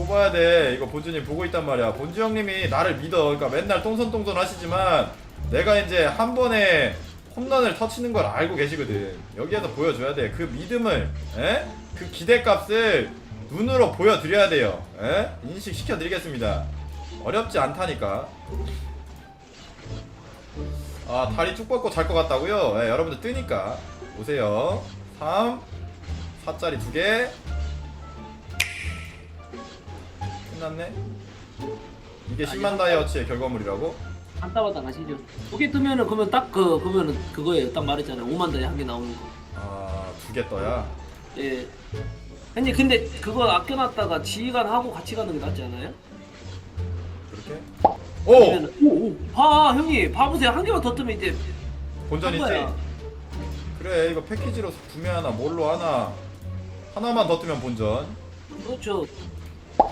뽑아야 돼. 이거 본주님 보고 있단 말이야. 본주 형님이 나를 믿어. 그러니까 맨날 똥손똥손 하시지만 내가 이제 한 번에 홈런을 터치는 걸 알고 계시거든. 여기에서 보여줘야 돼. 그 믿음을, 에? 그 기대값을 눈으로 보여드려야 돼요. 에? 인식 시켜드리겠습니다. 어렵지 않다니까. 아 다리 쭉 뻗고 잘 것 같다고요? 예, 여러분들 뜨니까 오세요 3 4짜리 두개 끝났네 이게 10만 다이어치의 결과물이라고? 한따마다 가시죠. 두개 뜨면은 그러면 딱 그 그러면은 그거예요. 딱 말했잖아요. 5만 달에 한개 나오는 거. 아 두 개 떠야 예. 형님 근데 그거 아껴놨다가 지휘관 하고 같이 가는 게 낫지 않아요? 그렇게? 오! 아니면은- 오, 오. 봐 형님 봐보세요 한 개만 더 뜨면 이제 본전 한 있지? 거야. 그래 이거 패키지로 구매하나 뭘로 하나 하나만 더 뜨면 본전 그렇죠.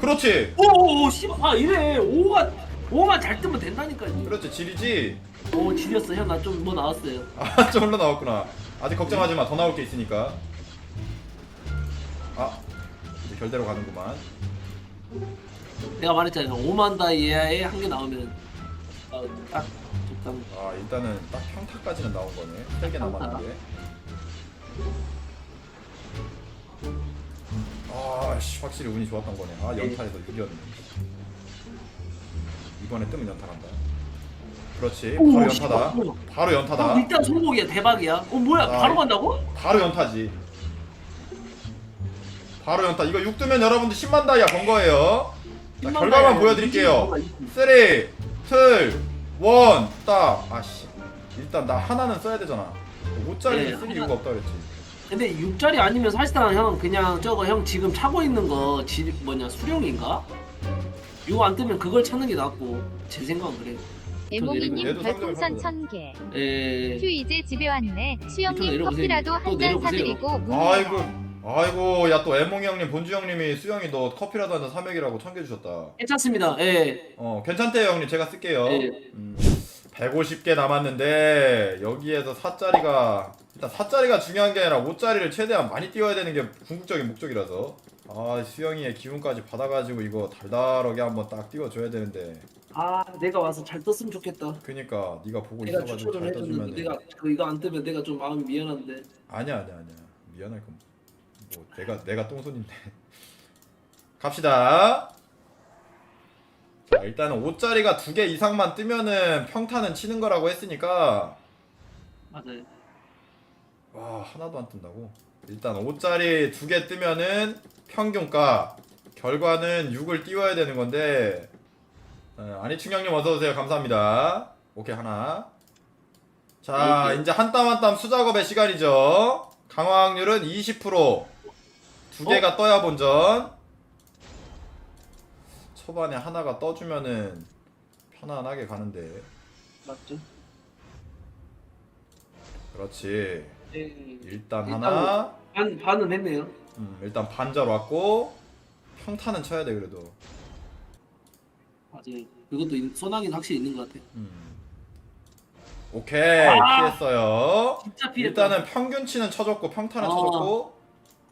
그렇지! 오오오 씨발 아 이래 5가 5만 잘 뜨면 된다니까요. 그렇지 질이지? 오 지렸어 형 나 좀 뭐 나왔어요. 아좀 흘러 나왔구나 아직 걱정하지 마 더 나올 게 있으니까 아 이제 결대로 가는구만 내가 말했잖아요. 5만 다이아에 한 개 나오면 어, 딱 적당. 아 일단은 딱 평타까지는 나온 거네 3개 남았는데 아씨 확실히 운이 좋았던 거네. 아 연타에서 6이었네. 이번에 뜨면 연타간다. 그렇지. 오, 바로 씨발, 연타다. 뭐야. 바로 어, 연타다. 일단 성공이야. 대박이야. 어 뭐야? 아, 바로 이- 간다고? 바로 연타지. 바로 연타. 이거 6 뜨면 여러분들 10만 다이아 건 거예요. 자 10만 결과만 다이아 보여드릴게요. 3 2 1 딱! 아씨. 일단 나 하나는 써야 되잖아. 5짜리 네, 쓸 하나- 이유가 없다 그랬지 근데 6짜리 아니면 사실상 형 그냥 저거 형 지금 차고 있는 거 지, 뭐냐 수령인가? 이거 안 뜨면 그걸 찾는 게 낫고 제 생각은 그래. 에몽이님 얘도 별풍선 상점에 1000개. 에 휴 이제 집에 왔네. 또 수영님 내려보세요. 커피라도 또 한 잔 내려보세요. 사드리고 문 아이고 아이고 야 또 애몽이 형님 본주 형님이 수영이 너 커피라도 한잔 사맥이라고 챙겨주셨다 괜찮습니다. 예. 어 괜찮대요 형님 제가 쓸게요 네. 음, 150개 남았는데 여기에서 4짜리가 일단 4짜리가 중요한 게 아니라 5짜리를 최대한 많이 띄워야 되는 게 궁극적인 목적이라서. 아 수영이의 기운까지 받아가지고 이거 달달하게 한번 딱 띄워줘야 되는데. 아 내가 와서 잘 떴으면 좋겠다. 그니까 네가 보고 내가 있어가지고 잘 해줬는데 떠주면 내가 그 이거 안 뜨면 내가 좀 마음이 미안한데. 아니야 아니야 아니야. 미안할 건뭐 내가 내가 똥손인데. 갑시다. 자 일단은 5짜리가 두 개 이상만 뜨면은 평타는 치는 거라고 했으니까. 맞아요. 와 하나도 안 뜬다고? 일단 5짜리 두 개 뜨면은 평균가 결과는 6을 띄워야 되는 건데 어, 안희충 형님 어서오세요. 감사합니다. 오케이 하나. 자. 이제 한 땀 한 땀 수작업의 시간이죠. 강화 확률은 20%두 개가 떠야 본전. 초반에 하나가 떠주면은 편안하게 가는데. 맞죠? 그렇지. 예. 일단 하나 반 반은 했네요. 음, 일단 반절 왔고 평타는 쳐야 돼 그래도. 맞아요. 그것도 인- 소나기는 확실히 있는 것 같아. 음. 오케이 아! 피했어요. 진짜 피했다. 일단은 평균치는 쳐줬고 평타는 아, 쳐줬고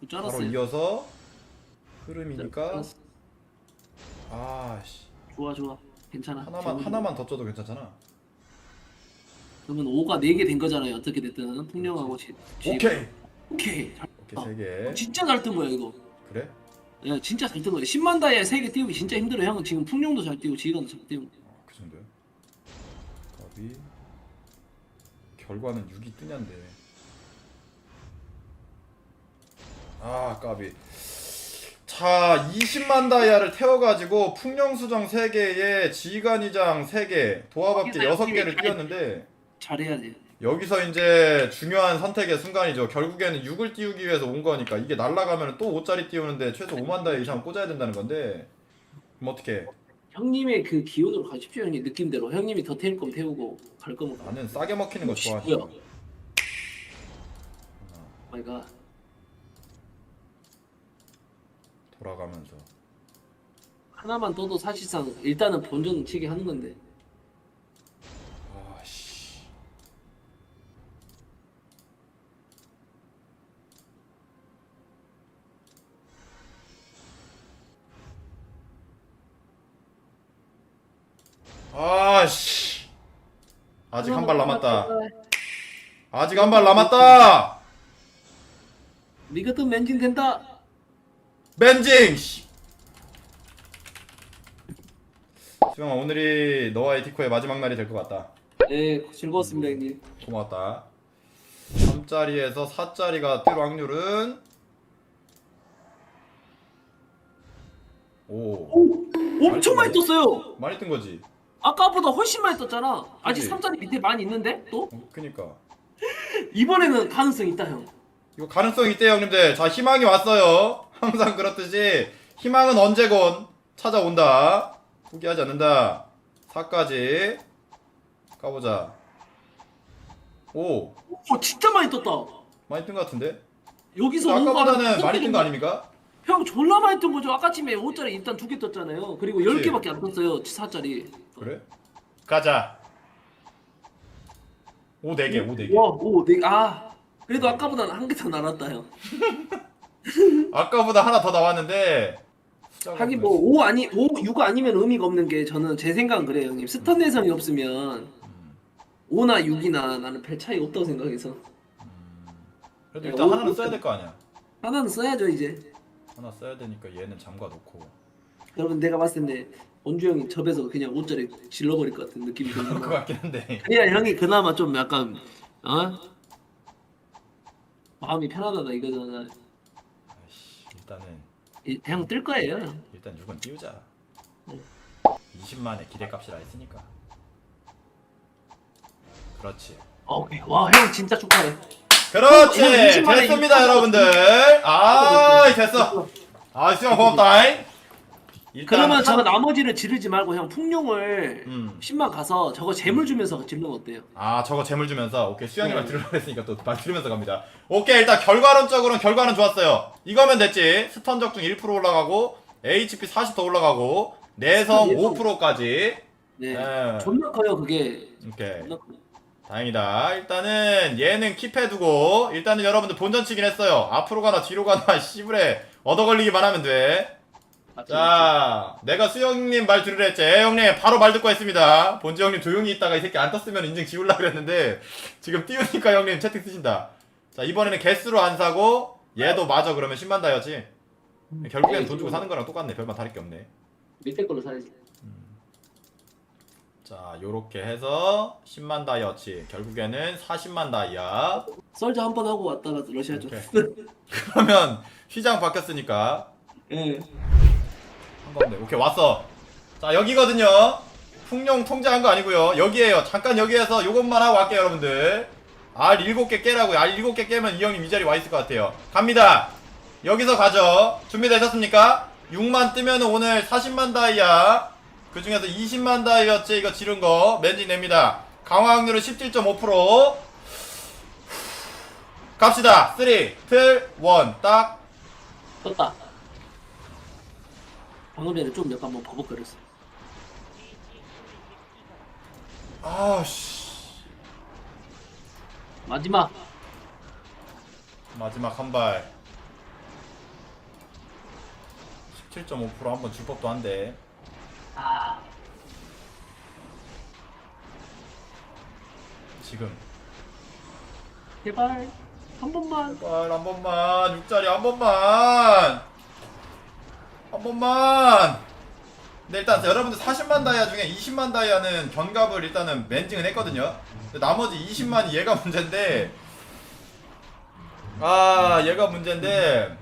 그줄 바로 알았어요. 이어서 흐름이니까 알았어. 아씨 좋아 좋아. 괜찮아. 하나만. 하나만 더 쳐도 괜찮잖아. 그러면 5가 4개 된 거잖아요. 어떻게 됐든 풍령하고 지, 지- 오케이 오케이. 잘- 오케이 어. 세 개. 진짜 잘 뜬 거야 이거. 그래? 야 진짜 잘 뜬 거야. 10만 다이아 3개 띄우기 진짜 힘들어. 형은 지금 풍령도 잘 띄우고 지휘관도 잘 띄우고. 어, 그 정도야. 답이 결과는 6이 뜨냐인데. 아 까비. 자 20만 다이아를 태워가지고 풍령수정 3개에 지휘관이장 3개, 도화밥계 여기서 6개를 이렇게 띄웠는데 잘해야지. 여기서 이제 중요한 선택의 순간이죠. 결국에는 6을 띄우기 위해서 온 거니까 이게 날라가면 또 5짜리 띄우는데 최소 5만 다이아 이상 꽂아야 된다는 건데 그럼 어떻게? 형님의 그 기운으로 가십시오 형님 느낌대로. 형님이 더 태울 거면 태우고 갈 거면 가. 나는 싸게 먹히는 거 좋아하니까. 뭐야? 마이 갓. 돌아가면서 하나만 떠도 사실상 일단은 본전 치게 하는 건데. 아씨. 아직 한 발 남았다. 아직 한 발 남았다. 니가든 맨진 된다. 벤징 씨. 수영아 오늘이 너와의 디코의 마지막 날이 될 것 같다. 네, 즐거웠습니다, 형님. 고맙다. 3짜리에서 4짜리가 뜰 확률은? 오 엄청 많이 떴어요. 많이 뜬 거지 아까보다 훨씬 많이 떴잖아. 아직 그치? 3짜리 밑에 많이 있는데 또 어, 그니까 이번에는 가능성 있다 형. 이거 가능성 있대요 형님들 자 희망이 왔어요 항상 그렇듯이 희망은 언제건 찾아온다 포기하지 않는다 4까지 가보자 오 오 진짜 많이 떴다. 많이 뜬 것 같은데 여기서 근데 아까보다는 많이 뜬 거 아닙니까? 형 졸라 많이 뜬 거죠. 아까쯤에 5짜리 일단 두 개 떴잖아요. 그리고 그치. 10개밖에 안 떴어요. 4짜리. 그래? 가자 오 4개 오 4개 와, 오, 네, 아. 그래도 아까보다는 한 개 더 날았다 형. 아까보다 하나 더 나왔는데 하긴? 뭐5 아니 5, 6 아니면 의미가 없는 게 저는 제 생각은 그래요, 형님. 스턴 내성이 없으면 5나 6이나 나는 별 차이 없다고 생각해서 그래도 야, 일단 오- 하나는 써야 될 거 아니야 하나는 써야죠 이제. 하나 써야 되니까 얘는 잠가 놓고 여러분 내가 봤을 때 원주 형이 접에서 그냥 5짜리 질러버릴 것 같은 느낌이 그럴 것 드는 같긴 한데 그냥 형이 그나마 좀 약간 어 마음이 편하다 이거잖아. 아이씨, 일단은 형 뜰 거예요. 형. 일단 6은 띄우자 네. 20만의 기대값이라 했으니까 그렇지 오케이. 와, 형 진짜 축하해. 그렇지 어, 20만 에 됐습니다 20만 여러분들 아 됐어 아 수영 고맙다 일단 그러면 한- 저거 나머지를 지르지 말고 형 풍룡을 음. 10만 가서 저거 재물 주면서 지르는 거 어때요? 아 저거 재물 주면서 오케이 수영이 말 네. 들으려고 했으니까 또 말 들으면서 갑니다 오케이 일단 결과론적으로는 결과는 좋았어요 이거면 됐지 스턴 적중 1% 올라가고 HP 40 더 올라가고 내성 예성. 5%까지 네. 네. 존나 커요 그게. 오케이 존나 커. 다행이다. 일단은 얘는 킵해두고 일단은 여러분들 본전 치긴 했어요. 앞으로 가나 뒤로 가나 씨부레 얻어 걸리기만 하면 돼. 자, 내가 수영님 말 들으려 했지. 에, 형님 바로 말 듣고 했습니다. 본지 형님 조용히 있다가 이 새끼 안 떴으면 인증 지울라 그랬는데 지금 띄우니까 형님 채팅 쓰신다. 자 이번에는 개수로 안 사고 얘도 마저 그러면 10만 다였지. 결국엔 돈 주고 사는 거랑 똑같네. 별반 다를 게 없네. 밑에 걸로 사야지. 자 요렇게 해서 10만 다이어치 결국에는 40만 다이아 썰자 한 번 하고 왔다가 러시아죠. 오케이. 그러면 휘장 바뀌었으니까 예. 한번 네 오케이 왔어. 자 여기거든요. 풍룡 통제한 거 아니고요. 여기에요. 잠깐 여기에서 요것만 하고 갈게요 여러분들. 알 7개 깨라고요. 알 7개 깨면 이 형님 이 자리 와 있을 것 같아요. 갑니다. 여기서 가죠. 준비되셨습니까? 6만 뜨면 오늘 40만 다이아. 그 중에서 20만 다이어치 이거 지른 거 맨징 냅니다. 강화 확률은 17.5% 갑시다. 3 2 1 딱. 떴다. 방금 전에 좀 약간 뭐 버벅거렸어. 아씨 마지막. 마지막 한 발. 17.5% 한번 줄 법도 한데. 아, 지금. 제발 한 번만. 제발 한 번만. 6자리 한 번만. 한 번만. 근데 일단 여러분들 40만 다이아 중에 20만 다이아는 견갑을 일단은 맨징은 했거든요. 나머지 20만이 얘가 문제인데. 아, 얘가 문제인데.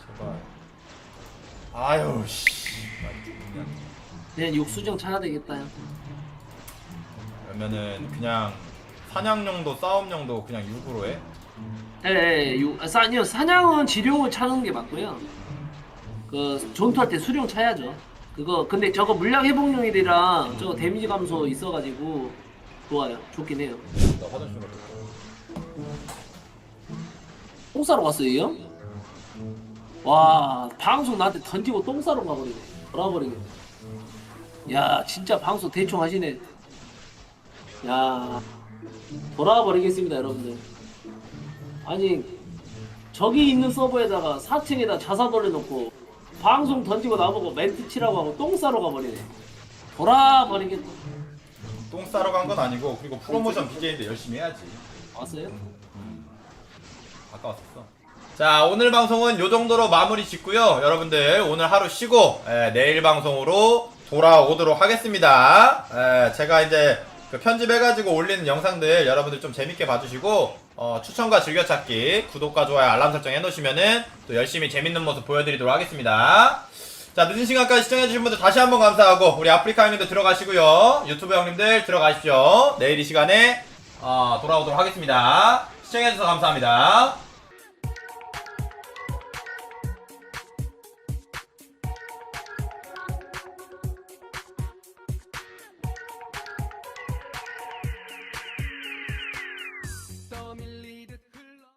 제발. 아유, 씨. 그냥 육수정 찾아야 되겠다. 형. 그러면은 그냥 사냥용도 싸움용도 그냥 6으로 해? 예, 예, 유, 아, 사, 아니요, 사냥은 지룡을 차는 게 맞고요. 그 전투할 때 수룡 차야죠. 그거 근데 저거 물량 회복용이랑 저거 데미지 감소 있어가지고 좋아요. 좋긴 해요. 나 화장실 갔다 똥 싸러 갔어요, 이 형? 와, 방송 나한테 던지고 똥 싸러 가버리네. 돌아버리네. 야, 진짜 방송 대충 하시네. 야, 돌아버리겠습니다, 여러분들. 아니, 저기 있는 서버에다가 4층에다 자사 돌려놓고 방송 던지고 나보고 멘트 치라고 하고 똥 싸러 가버리네. 돌아버리겠다. 똥 싸러 간 건 아니고 그리고 프로모션 BJ인데 열심히 해야지. 왔어요? 아까웠었어. 자 오늘 방송은 요 정도로 마무리 짓고요. 여러분들 오늘 하루 쉬고 예, 내일 방송으로 돌아오도록 하겠습니다. 예, 제가 이제 그 편집해가지고 올리는 영상들 여러분들 좀 재밌게 봐주시고 어, 추천과 즐겨찾기 구독과 좋아요 알람 설정 해놓으시면은 또 열심히 재밌는 모습 보여드리도록 하겠습니다. 자 늦은 시간까지 시청해주신 분들 다시 한번 감사하고 우리 아프리카 형님들 들어가시고요. 유튜브 형님들 들어가십시오. 내일 이 시간에 어, 돌아오도록 하겠습니다. 시청해주셔서 감사합니다